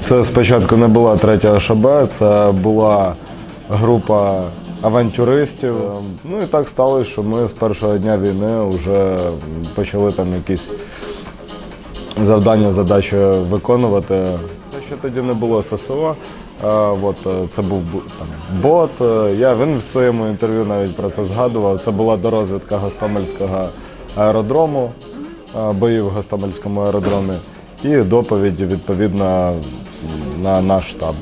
Це спочатку не була третя ШБ, це була група авантюристів. Ну і так сталося, що ми з першого дня війни вже почали там якісь завдання, задачі виконувати. Це ще тоді не було ССО. От, е, це був там, бот. е, Я, він в своєму інтерв'ю навіть про це згадував. Це була дорозвідка Гостомельського аеродрому, е, бої в Гостомельському аеродромі, і доповідь відповідно на наш штаб.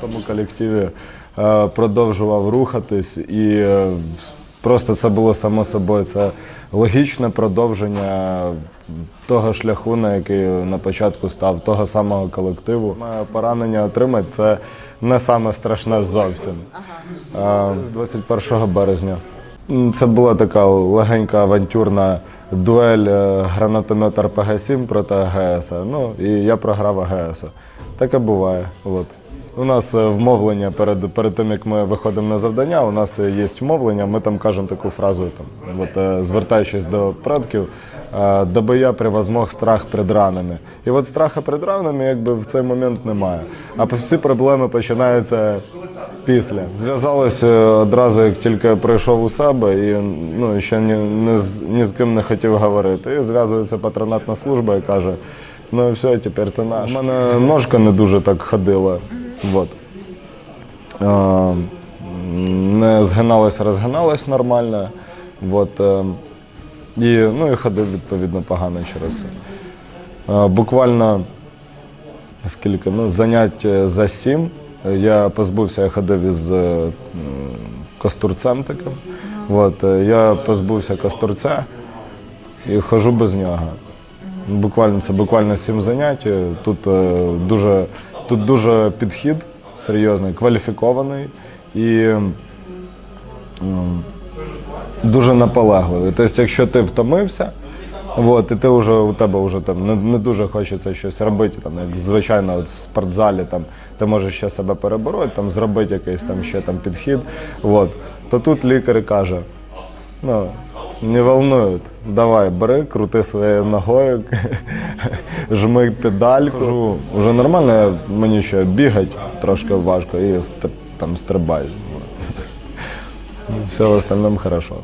Тому колективі е, продовжував рухатись і е, Просто це було само собою. Це логічне продовження того шляху, на який на початку став, того самого колективу. Моє поранення отримати це не саме страшне зовсім. З 21 березня. Це була така легенька авантюрна дуель е, гранатомет РПГ-7 проти АГС. Ну і я програв АГС. Таке буває. От. У нас е, вмовлення перед, перед тим, як ми виходимо на завдання, у нас е, є вмовлення, ми там кажемо таку фразу, там, от, звертаючись до предків, е, даби я превозмог страх перед ранами. І от страха перед ранами якби в цей момент немає. А всі проблеми починаються після. Зв'язалися одразу, як тільки прийшов у себе і ну, ще ні, ні, з, ні з ким не хотів говорити. І зв'язується патронатна служба і каже: ну все, тепер ти наш. У мене ножка не дуже так ходила. Вот. Е, не згиналось, розгиналось нормально. Вот. І, ну, і ходив відповідно погано через це. Буквально скільки? Ну, занять е, за сім. Я позбувся, я ходив із е, костурцем таким. От, е, я позбувся костурця і хожу без нього. Буквально це буквально сім занять. Тут дуже, тут дуже підхід серйозний, кваліфікований і дуже наполегливий. Тобто, якщо ти втомився, от, і ти вже у тебе вже там не, не дуже хочеться щось робити, там, як звичайно от в спортзалі там, ти можеш ще себе перебороти, там, зробити якийсь там ще там підхід. От, то тут лікар каже, ну, не волнують. Давай, бери, крути своєю ногою, жми педальку. Кажу, Вже нормально, мені ще бігати трошки важко і там стрибай. Все в остальном хорошо.